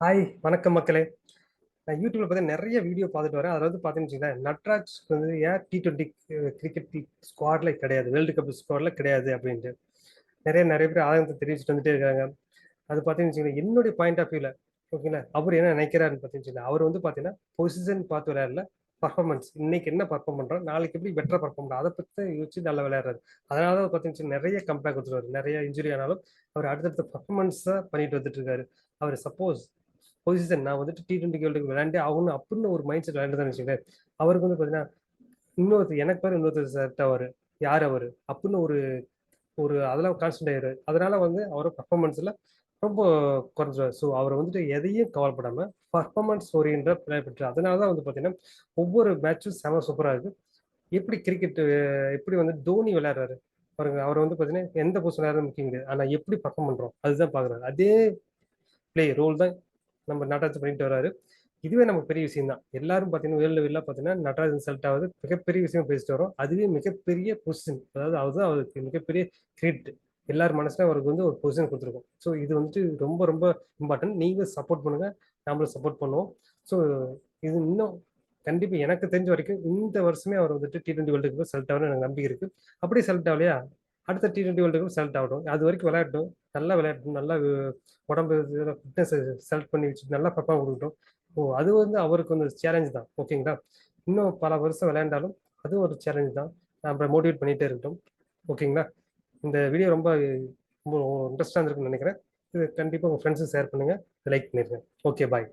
Hi வணக்கம் மக்களே. நான் யூடியூப்ல பார்த்து நிறைய வீடியோ பார்த்துட்டு வரேன். அதில் வந்து பார்த்தீங்கன்னு வச்சுக்கோங்களேன் நட்ராஜ் வந்து ஏன் டி டுவெண்ட்டி கிரிக்கெட் ஸ்குவாட்ல கிடையாது வேர்ல்டு கப் ஸ்குவாட்ல கிடையாது அப்படின்ட்டு. நிறைய நிறைய பேர் ஆதங்கத்தை தெரிவிச்சுட்டு வந்துட்டே இருக்காங்க. அது பார்த்தீங்கன்னு வச்சுக்கோங்களேன் என்னுடைய பாயிண்ட் ஆஃப் வியூல ஓகேங்களா அவர் என்ன நினைக்கிறாருன்னு பார்த்தீங்கன்னு அவர் வந்து பார்த்தீங்கன்னா பொசிஷன் பார்த்து விளையாடல பர்ஃபார்மன்ஸ் இன்னைக்கு என்ன பர்ஃபார்ம் பண்றோம் நாளைக்கு எப்படி பெட்டரா பர்ஃபார்ம் பண்ணுறோம் அதை பற்றி யோசிச்சு நல்லா விளையாடுறாரு. அதனால தான் பார்த்தீங்கன்னா நிறைய கம்பேக் கொடுத்துருவாரு. நிறைய இன்ஜுரி ஆனாலும் அவர் அடுத்தடுத்த பர்ஃபார்மன்ஸ் தான் பண்ணிட்டு வந்துட்டு இருக்காரு. அவர் சப்போஸ் பொசிஷன் நான் வந்துட்டு டி டுவெண்ட்டி வேர்ல்டு விளையாண்டே ஆகணும் அப்படின்னு ஒரு மைண்ட் செட் விளையாண்டு தான் வச்சுக்கோங்க அவருக்கு வந்து பார்த்தீங்கன்னா இன்னொருத்தர் எனக்கு பேர் இன்னொருத்தர் செட் அவர் யார் அவர்? அப்படின்னு ஒரு ஒரு அதெல்லாம் கான்சன்ட் ஆயிரு அதனால வந்து அவரோட பர்ஃபார்மன்ஸ்ல ரொம்ப குறைஞ்சிருவார். ஸோ அவர் வந்துட்டு எதையும் கவலைப்படாம பர்ஃபார்மன்ஸ் ஓரியன்ற பிளே பெற்று அதனால தான் வந்து பார்த்தீங்கன்னா ஒவ்வொரு மேட்சும் செம சூப்பராக இருக்கு. எப்படி கிரிக்கெட் எப்படி வந்து தோனி விளையாடுறாரு? பாருங்க அவர் வந்து பார்த்தீங்கன்னா எந்த பொசிஷன் விளையாடுறது முக்கியம் கிடையாது ஆனால் எப்படி பர்ஃபார்ம் பண்ணுறோம் அதுதான் பார்க்குறாரு. அதே பிளே ரோல் தான் நம்ம நடராஜன் பண்ணிட்டு வராரு. இதுவே நமக்கு பெரிய விஷயம் தான் எல்லாரும் பார்த்தீங்கன்னா உயர் லெவலில் பார்த்தீங்கன்னா நடராஜன் செலக்ட் ஆகுது மிகப்பெரிய விஷயம் பேசிட்டு வரோம். அதுவே மிகப்பெரிய பொசிஷன் அதாவது அதுதான் அவருக்கு மிகப்பெரிய கிரெடிட் எல்லார் மனசுல அவருக்கு வந்து ஒரு பொசிஷன் கொடுத்துருக்கோம். ஸோ இது வந்துட்டு ரொம்ப ரொம்ப இம்பார்ட்டன்ட் நீங்கள் சப்போர்ட் பண்ணுங்க. நம்மளும் சப்போர்ட் பண்ணுவோம். ஸோ இது இன்னும் கண்டிப்பாக எனக்கு தெரிஞ்ச வரைக்கும் இந்த வருஷமே அவர் வந்துட்டு டி டுவெண்ட்டி வேர்ல்டு செலக்ட் ஆகணும் எனக்கு நம்பிக்கை இருக்குது அப்படியே செலக்ட் ஆகலையா? அடுத்த T twenty world cup select ஆகட்டும். அது வரைக்கும் விளையாடட்டும். நல்லா விளையாடட்டும். நல்லா உடம்பு ஃபிட்னஸ் செலக்ட் பண்ணி வச்சு நல்லா பர்ஃபார்ம் கொடுக்கட்டும். ஓ அது வந்து அவருக்கு வந்து சேலஞ்ச் தான். ஓகேங்களா இன்னும் பல வருஷம் விளையாண்டாலும் அதுவும் ஒரு சேலஞ்ச் தான். நம்ம மோட்டிவேட் பண்ணிகிட்டே இருக்கட்டும். ஓகேங்களா இந்த வீடியோ ரொம்ப ரொம்ப இன்ட்ரெஸ்டாக இருக்குன்னு நினைக்கிறேன். இது கண்டிப்பாக உங்கள் ஃப்ரெண்ட்ஸும் ஷேர் பண்ணுங்கள் லைக் பண்ணிடுங்க ஓகே பாய்